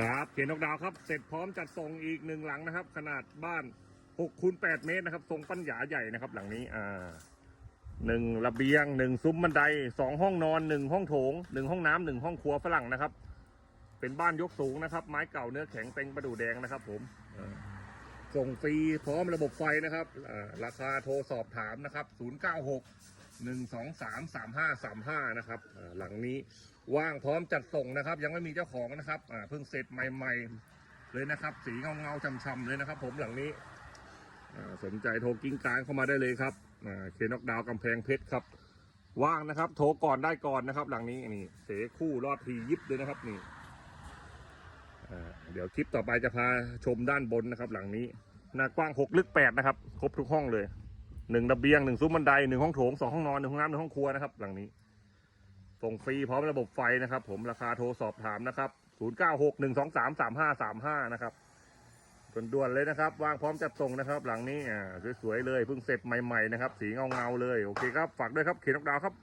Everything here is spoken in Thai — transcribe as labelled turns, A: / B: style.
A: ครับเขียนนกดาวครับ เสร็จพร้อมจัดส่งอีกหนึ่งหลังนะครับ ขนาดบ้าน6คูณ8เมตรนะครับ ทรงปัญญาใหญ่นะครับ หลังนี้อ่าหนึ่งระเบียงหนึ่งซุ้มบันไดสองห้องนอนหนึ่งห้องโถงหนึ่งห้องน้ำหนึ่งห้องครัวฝรั่งนะครับ เป็นบ้านยกสูงนะครับ ไม้เก่าเนื้อแข็งเต็งประดูแดงนะครับ ผมส่งฟรีพร้อมระบบไฟนะครับราคาโทรสอบถามนะครับ 096 หนึ่งสองสามสามห้าสามห้านะครับหลังนี้ว่างพร้อมจัดส่งนะครับ ยังไม่มีเจ้าของนะครับเพิ่งเสร็จใหม่ ๆ เลยนะครับ สีเงาเงาๆช่ำๆเลยนะครับ ผมหลังนี้สนใจโทรกิ้งกลางเข้ามาได้เลยครับเคนอกดาวกำแพงเพชรครับว่างนะครับ โทรก่อนได้ก่อนนะครับ หลังนี้นี่เสคู่รอดทียิบเลยนะครับนี่เดี๋ยวคลิปต่อไปจะพาชมด้านบนนะครับ หลังนี้หน้ากว้างหกลึกแปดนะครับ ครบทุกห้องเลย หนึ่งระเบียงหนึ่งซุ้มบันไดหนึ่งห้องโถงสองห้องนอนหนึ่งห้องน้ำหนึ่งห้องครัวนะครับ หลังนี้ ส่งฟรีพร้อมระบบไฟนะครับ ผมราคาโทรสอบถามนะครับศูนย์เก้าหกหนึ่งสองสามสามห้าสามห้านะครับด่วนๆเลยนะครับวางพร้อมจัดส่งนะครับ หลังนี้อ่าสวยๆเลยเพิ่งเสร็จใหม่ๆนะครับ สีเงาๆเลยโอเคครับฝากด้วยครับเขียนนกดาวครับ